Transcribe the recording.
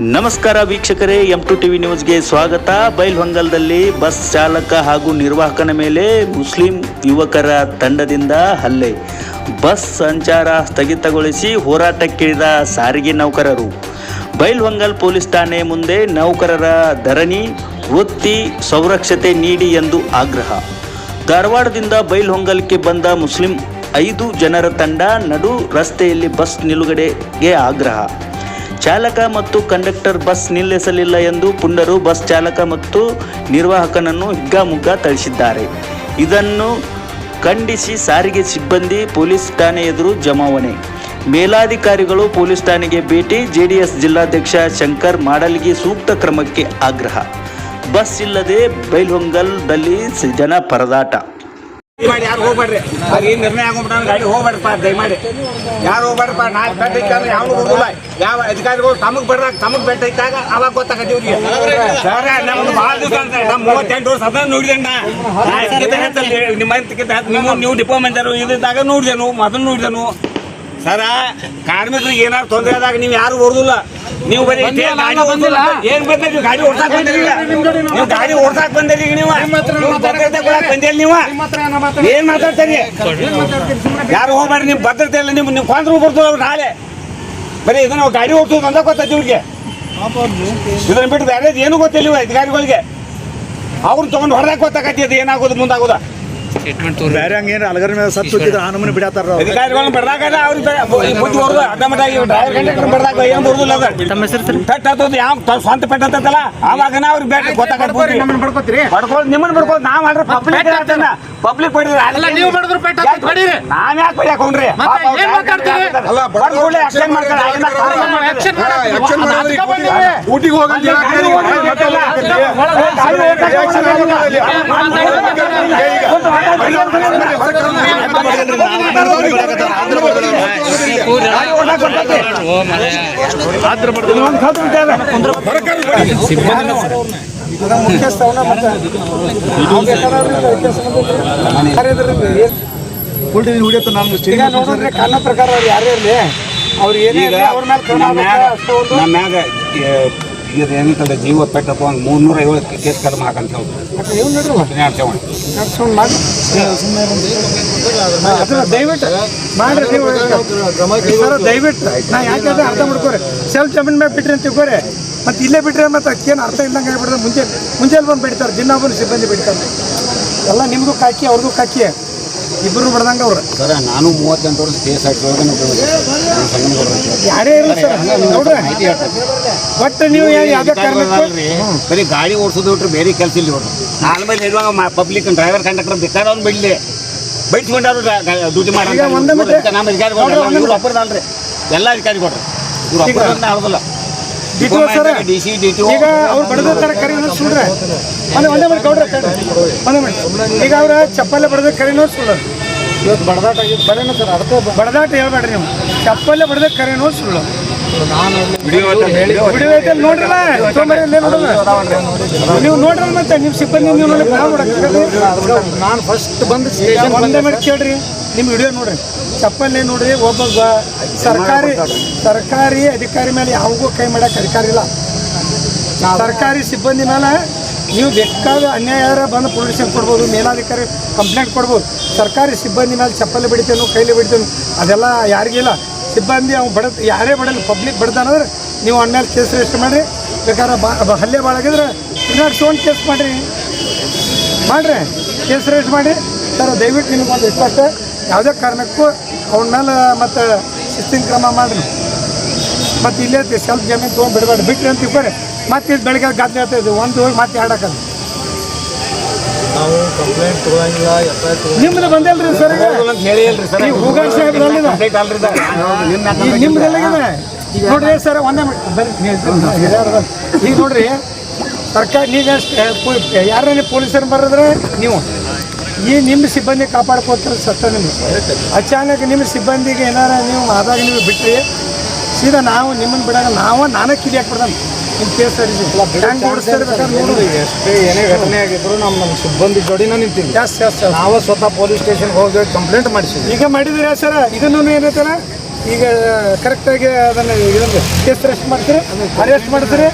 ನಮಸ್ಕಾರ ವೀಕ್ಷಕರೇ M to TV ನ್ಯೂಸ್ಗೆ ಸ್ವಾಗತ. ಬೈಲ್ಹೊಂಗಲದಲ್ಲಿ ಬಸ್ ಚಾಲಕ ಹಾಗೂ ನಿರ್ವಾಹಕನ ಮೇಲೆ ಮುಸ್ಲಿಂ ಯುವಕರ ತಂಡದಿಂದ ಹಲ್ಲೆ. ಬಸ್ ಸಂಚಾರ ಸ್ಥಗಿತಗೊಳಿಸಿ ಹೋರಾಟಕ್ಕಿಳಿದ ಸಾರಿಗೆ ನೌಕರರು. ಬೈಲ್ಹೊಂಗಲ್ ಪೊಲೀಸ್ ಠಾಣೆ ಮುಂದೆ ನೌಕರರ ಧರಣಿ, ವೃತ್ತಿ, ಸಂರಕ್ಷತೆ ನೀಡಿ ಎಂದು ಆಗ್ರಹ. ಧಾರವಾಡದಿಂದ ಬೈಲ್ಹೊಂಗಲ್ಗೆ ಬಂದ ಮುಸ್ಲಿಂ ಐದು ಜನರ ತಂಡ ನಡು ರಸ್ತೆಯಲ್ಲಿ ಬಸ್ ನಿಲುಗಡೆಗೆ ಆಗ್ರಹ. ಚಾಲಕ ಮತ್ತು ಕಂಡಕ್ಟರ್ ಬಸ್ ನಿಲ್ಲಿಸಲಿಲ್ಲ ಎಂದು ಪುಂಡರು ಬಸ್ ಚಾಲಕ ಮತ್ತು ನಿರ್ವಾಹಕನನ್ನು ಹಿಗ್ಗಾಮುಗ್ಗಾ ಥಳಿಸಿದ್ದಾರೆ. ಇದನ್ನು ಖಂಡಿಸಿ ಸಾರಿಗೆ ಸಿಬ್ಬಂದಿ, ಪೊಲೀಸ್ ಠಾಣೆ ಎದುರು ಜಮಾವಣೆ. ಮೇಲಾಧಿಕಾರಿಗಳು ಪೊಲೀಸ್ ಠಾಣೆಗೆ ಭೇಟಿ, ಜೆಡಿಎಸ್ ಜಿಲ್ಲಾಧ್ಯಕ್ಷ ಶಂಕರ್ ಮಾಡಲಿಗೆ ಸೂಕ್ತ ಕ್ರಮಕ್ಕೆ ಆಗ್ರಹ. ಬಸ್ ಇಲ್ಲದೆ ಬೈಲ್ಹೊಂಗಲ್ದಲ್ಲಿ ಜನ ಪರದಾಟ. ಮಾಡಿ, ಯಾರು ಹೋಗ್ಬೇಡ್ರಿ. ಅದ್ ಏನ್ ನಿರ್ಣಯ ಆಗೋಗ್ಬಿಟ್ಟ ಗಾಡಿ, ಹೋಗ್ಬೇಡ್ರಪ್ಪ, ದಯಮಾಡಿ. ಯಾರು ಹೋಗ್ಬೇಡ್ರಪ್ಪ, ನಾಲ್ಕು ಬೆಟ್ಟ ಇಟ್ಟಾಗ ಯಾವನು ಹೋಗಲ್ಲ ಯಾವ ಅಧಿಕಾರಿಗಳು ತಮಗ್ ಬಿಡ್ರಾಗ ತಮಗ್ ಬೆಟ್ಟ ಇಟ್ಟಾಗ ಅವಾಗ ಗೊತ್ತಾಗತ್ತೆ ಇವ್ರಿಗೆ. ಸರ್, ನಮ್ದು ಭಾಳ ದಿವಸ ಅಂತ ಮೂವತ್ತೆಂಟು ವರ್ಷ ಅದನ್ನ ನೋಡಿದಣ್ಣ. ನಿಮ್ಮ ನಿಮ್ಮ ನೀವು ಡಿಪೋ ಮೆಂಜರು ಇದ್ದಾಗ ನೋಡಿದೆನು ಮೊದಲು ನೋಡಿದೆನು. ಸರ ಕಾರ್ಮಿಕರಿಗೆ ಏನಾದ್ರು ತೊಂದರೆ ಆದಾಗ ನೀವು ಯಾರು ಓಡುದಿಲ್ಲ ನೀವು ಬರೀ ಗಾಡಿ ಓಡ್ಸಿಲ್ಲ. ಏನ್ ಬಂದ್ರಿ ನೀವು ಗಾಡಿ ಓಡ್ಸಾಕ್ ಬಂದಿರಿ? ನೀವು ಗಾಡಿ ಓಡ್ಸಾಕ್ ಬಂದಿರಿ ನೀವು. ಬಂದಿಲ್ಲ. ನೀವು. ಏನ್ ಮಾತಾಡ್ತೀರಿ? ಯಾರು ಹೋಗ್ಬೇಡ್ರಿ ನೀವು ಭದ್ರತೆ ಇಲ್ಲ ನಿಮ್ ನೀವು ಕೊಂದ್ರು ಬರ್ತದ ಅವ್ರು ನಾಳೆ. ಬರೀ ಇದನ್ನ ಗಾಡಿ ಓಡಿಸೋದು ಅಂತ ಗೊತ್ತೈತಿ ಇವ್ರಿಗೆ ಇದನ್ನ ಬಿಟ್ಟು ಬೇರೆ ಏನು ಗೊತ್ತಿಲ್ಲ ಅಧಿಕಾರಿಗಳಿಗೆ ಅವ್ರು ತಗೊಂಡು ಹೊರದಾಗ ಗೊತ್ತಾಗತ್ತೆ ಅದು ಏನಾಗೋದು ಮುಂದಾಗೋದ. ಬೇರೆ ಹಂಗೇನು ಅಲಗರ್ ಮೇಲೆ ಸತ್ತು ಹೋಗಿದ್ರೆ ಆ ನಮೂನಿ ಬಿಡತ್ತಾರ ಅಧಿಕಾರಿಗಳನ್ನ ಬರ್ದಾಗ ಅವ್ರಿಗೆ ಬುದ್ಧಿ ಹೊರದು ಅಡ್ಡಮಟ್ಟ ಡ್ರೈವರ್ ಕಂಡಕ್ಟರ್ ಬರ್ದಾಗ ಏನು ಬರುದಿಲ್ಲ ಅದು ತಮ್ಮ ಹೆಸರು ಸರ್ ಪೆಟ್ ಹತ್ತೋದು ಯಾವ ಸ್ವಂತ ಪೆಟ್ ಹತ್ತಲ್ಲ ಅವಾಗನ ಅವ್ರಿಗೆ ಬೇಡ ಬಡ್ಕೋತೀರಿ ಬಡ್ಕೊಳ್ಳಿ ನಿಮ್ಮನ್ನ ಬಡ್ಕೊಳ್ಳಿ ನಾವ್ ಮಾಡ್ರಿ ಪಬ್ಲಿಕ್ ಪಬ್ಲಿಕ್ ಬಡಿದ್ರೆ ಅಲ್ಲ ನೀವು ಬಡದ್ರ ಪೇಟ ಹೊಡೀರಿ ನಾನು ಯಾಕೆ ಬಡಿಯಾಕೊಂಡ್ರಿ ಮತ್ತೆ ಏನು ಮಾತಾಡ್ತೀರಿ? ಅಲ್ಲ ಬಡ್ಕೊಳ್ಳಿ ಆಕ್ಷನ್ ಮಾಡ್ಕೊಳ್ಳಿ ಆಕ್ಷನ್ ಆಕ್ಷನ್ ಊಟಿಗೆ ಹೋಗಂತ ಹೊಡಿಯತ್ತ ನಮ್ಗೆ ಈಗ ನೋಡಿದ್ರೆ ಕಾನೂನು ಪ್ರಕಾರ ಅವ್ರು ಯಾರೇ ಇರಲಿ ಅವ್ರು ಏನೇ ಅವ್ರ ಮೇಲೆ ಕ್ರಮ ಇದು ಏನಂತಂದ್ರೆ ಜೀವ ಪೆಟ್ಟಪ್ಪ ಒಂದು ಮೂರ್ನೂರ ಐವತ್ತು ಕೇಸ್ ಕಡಿಮೆ ಹಾಕಂತ ದಯವಿಟ್ಟು ಮಾಡ್ರಿ ನೀವು ಸರ್ ದಯವಿಟ್ಟು ನಾ ಯಾಕಂದ್ರೆ ಅರ್ಥ ಮಾಡ್ಕೋರಿ? ಸೆಲ್ಫ್ ಜಮೀನ್ ಮೇಲೆ ಬಿಟ್ರಿ ಅಂತ ತಿಳ್ಕೊರಿ. ಮತ್ತೆ ಇಲ್ಲೇ ಬಿಟ್ರೆ ಮತ್ತೆ ಅಕ್ಕೇನು ಅರ್ಥ ಇಲ್ಲಂಗೆ ಆಗ್ಬಿಡ್ತಾರೆ ಮುಂಚೆ ಮುಂಚೆಲಿ ಬಂದು ಬಿಡ್ತಾರೆ ದಿನ ಬಂದು ಸಿಬ್ಬಂದಿ ಬಿಡ್ತಾರೆ ಎಲ್ಲ ನಿಮಗೂ ಕಾಕಿ ಅವ್ರಿಗೂ ಕಾಕಿ. ಇಬ್ಬರು ಬಡ್ದಂಗೆ ಅವ್ರು. ಸರ್ ನಾನು ಮೂವತ್ತೆಂಟು ವರ್ಷ ಕೇಸ್ ಹಾಕಿ ಯಾರೇ ಇರಲಿ ಸರ್ ನೋಡ್ರಿ. ಒಟ್ಟು ನೀವು ಯಾವುದೇ ಕಾರಣಕ್ಕೂ ಬರೀ ಗಾಡಿ ಓಡಿಸೋದು ಬಿಟ್ರೆ ಬೇರೆ ಕೆಲಸ ಇಲ್ಲ ಇವರು ನಾಲ್ ಮೇಲೆ ಇರುವಾಗ ಪಬ್ಲಿಕ್ ಡ್ರೈವರ್ ಕಂಡಕ್ಟರ್ ಬೇಕಾದವ್ನು ಬಿಡ್ಲಿ. ಬೈಟ್ಕೊಂಡವ್ರು ಡ್ಯೂಟಿ ಮಾಡಿ ನಮ್ಮ ಇವ್ರು ಎಲ್ಲ ಅಧಿಕಾರಿ ಇವ್ರು ಆಗೋದಿಲ್ಲ. D sir D C D T ಈಗ ಅವ್ರು ಕರಿ ಸುಳ್ರೆ ಒಂದೇ ಒಂದೇ ಮಾಡಿ ಗೌಡ್ರ ತಡ್ರಿ. ಒಂದೇ ಮಾಡಿ ಈಗ ಅವ್ರ ಚಪ್ಪಲೆ ಬಡದ ಕರೆ ಸುಳ್ಳು ಇವತ್ತು ಬಡದಾಟ ಆಗಿದ್ದು ಬಡೇನ ಸರ್ ಅದಕ್ಕೆ ಬಡದಾಟ ಹೇಳ್ಬೇಡ್ರಿ ನೀವು. ಚಪ್ಪಲ್ಲೆ ಬಡದ ಕರೆ ಸುಳ್ಳು ವಿಡಿಯೋ ಐತೆ ಅಲ್ಲಿ ನೋಡ್ರಲ್ಲ ನೀವು ನೋಡ್ರಲ್ಲ ಮತ್ತೆ ನಿಮ್ಮ ಸಿಬ್ಬಂದಿ ನೀವು ನೋಡಿ ನಾವು ನಾನು ಫಸ್ಟ್ ಬಂದು ಸ್ಟೇಷನ್ ಒಂದೇ ಮಾಡಿ ಕೇಳ್ರಿ. ನಿಮ್ಮ ವಿಡಿಯೋ ನೋಡ್ರಿ. ಚಪ್ಪಲ್ಲೇ ನೋಡ್ರಿ ಒಬ್ಬ ಸರ್ಕಾರಿ ಸರ್ಕಾರಿ ಅಧಿಕಾರಿ ಮೇಲೆ ಯಾವಾಗೂ ಕೈ ಮಾಡಕ್ಕೆ ಅಧಿಕಾರಿ ಇಲ್ಲ. ಸರ್ಕಾರಿ ಸಿಬ್ಬಂದಿ ಮೇಲೆ ನೀವು ಬೇಕಾದ ಅನ್ಯಾಯ ಆದರೆ ಬಂದು ಪೊಲೀಸ್ ಸ್ಟೇಷನ್ ಕೊಡ್ಬೋದು, ಮೇಲಾಧಿಕಾರಿ ಕಂಪ್ಲೇಂಟ್ ಕೊಡ್ಬೋದು, ಸರ್ಕಾರಿ ಸಿಬ್ಬಂದಿ ಮೇಲೆ ಚಪ್ಪಲಿ ಬಿಡ್ತೇನು, ಕೈಲಿ ಬಿಡ್ತೇನು, ಅದೆಲ್ಲ ಯಾರಿಗಿಲ್ಲ ಸಿಬ್ಬಂದಿ ಅವ್ನು ಬಡ, ಯಾರೇ ಬಡಲಿ ಪಬ್ಲಿಕ್ ಬಡ್ದಾನಂದ್ರೆ ನೀವು ಅವ್ನ ಮೇಲೆ ಕೇಸ್ ರಿಜಿಸ್ಟರ್ ಮಾಡಿರಿ. ಬೇಕಾದ್ರೆ ಬಾ ಹಲ್ಲೆ ಬಾಳಾಗಿದ್ರೆ ಇನ್ನೊಂದು ಕೇಸ್ ಮಾಡಿರಿ. ಮಾಡಿರಿ, ಕೇಸ್ ರಿಜಿಸ್ಟರ್ ಮಾಡಿ ಸರ್, ದಯವಿಟ್ಟು ನಿಮ್ಗೆ ಒಂದು ರಿಕ್ವೆಸ್ಟ್ ಯಾವುದೇ ಕಾರಣಕ್ಕೂ ಅವನ ಮೇಲೆ ಮತ್ತು ಶಿಸ್ತಿನ ಕ್ರಮ ಮಾಡಿರಿ. ಮತ್ತು ಇಲ್ಲೇ ಸೆಲ್ಫ್ ಜಮೀನು ತೊಗೊಂಡು ಬಿಡಬೇಡ ಬಿಟ್ಟರೆ ಅಂತ ತಿಳ್ಕೊರಿ ಮತ್ತೆ ಇದು ಬೆಳಗ್ಗೆ ಗದ್ದೆ ಇದ್ದೀವಿ ಒಂದು ಹೋಗಿ ಮತ್ತೆ ಆಡಕದು ನಾವು ಕಂಪ್ಲೇಂಟ್ ತಗೊಳಂಗಿಲ್ಲ ಎಫ್ ಐ ನಿಮ್ದು ಬಂದಿಲ್ರಿ ಸರ್ ಈಗ? ಅಂತ ಹೇಳಿ ಹೇಳ್ರಿ ಸರ್? ಕಂಪ್ಲೇಂಟ್ ಅಲ್ರಿ ಇದು. ನಿಮ್ಮ ಈಗ ನಿಮ್ದು ಎಲ್ಲಿಗಿದೆ? ನೋಡ್ರಿ ಸರ್ ಒಂದೇ ಮಿನಿಟ್ ಬರ್ರಿ ನೀವು ಈಗ ನೋಡ್ರಿ ಸರ್ಕಾರ ಈಗ ಯಾರನ್ನ ಪೊಲೀಸರು ಬರೆದ್ರೆ ನೀವು. ಈ ನಿಮ್ಮ ಸಿಬ್ಬಂದಿ ಕಾಪಾಡ್ಕೋತಾರೆ ಸತ್ತ ನಿಮ್ಗೆ. ಅಚಾನಕ್ ನಿಮ್ಮ ಸಿಬ್ಬಂದಿಗೆ ಏನಾರ ನೀವು ಆದಾಗ ನೀವು ಬಿಟ್ರಿ ಸೀದಾ ನಾವು ನಿಮ್ಮನ್ನು ಬಿಡಾಗ ನಾವು ನಾನೇ ಕಿಡಿ ನಿಮ್ಮ ಕೇಸ್ ಎಷ್ಟೇ ಏನೇ ಘಟನೆ ಆಗಿದ್ರು ನಮ್ಮ ನಮ್ಮ ಸಿಬ್ಬಂದಿ ಜೋಡಿನ ನಿಂತೀನಿ ಎಸ್ ಎಸ್ ಎಸ್ ನಾವು ಸ್ವತಃ ಪೊಲೀಸ್ ಸ್ಟೇಷನ್ಗೆ ಹೋಗಿ ಕಂಪ್ಲೇಂಟ್ ಮಾಡಿಸಿದ್ವಿ. ಈಗ ಮಾಡಿದ್ರಿ ಸರ್? ಇದನ್ನು ಏನೈತಲ್ಲ ಈಗ ಕರೆಕ್ಟಾಗಿ ಅದನ್ನು ಇದನ್ನು ಕೇಸ್ ಅರೆಸ್ಟ್ ಮಾಡ್ತೀರಿ? ಅರೆಸ್ಟ್ ಮಾಡ್ತೀರಿ?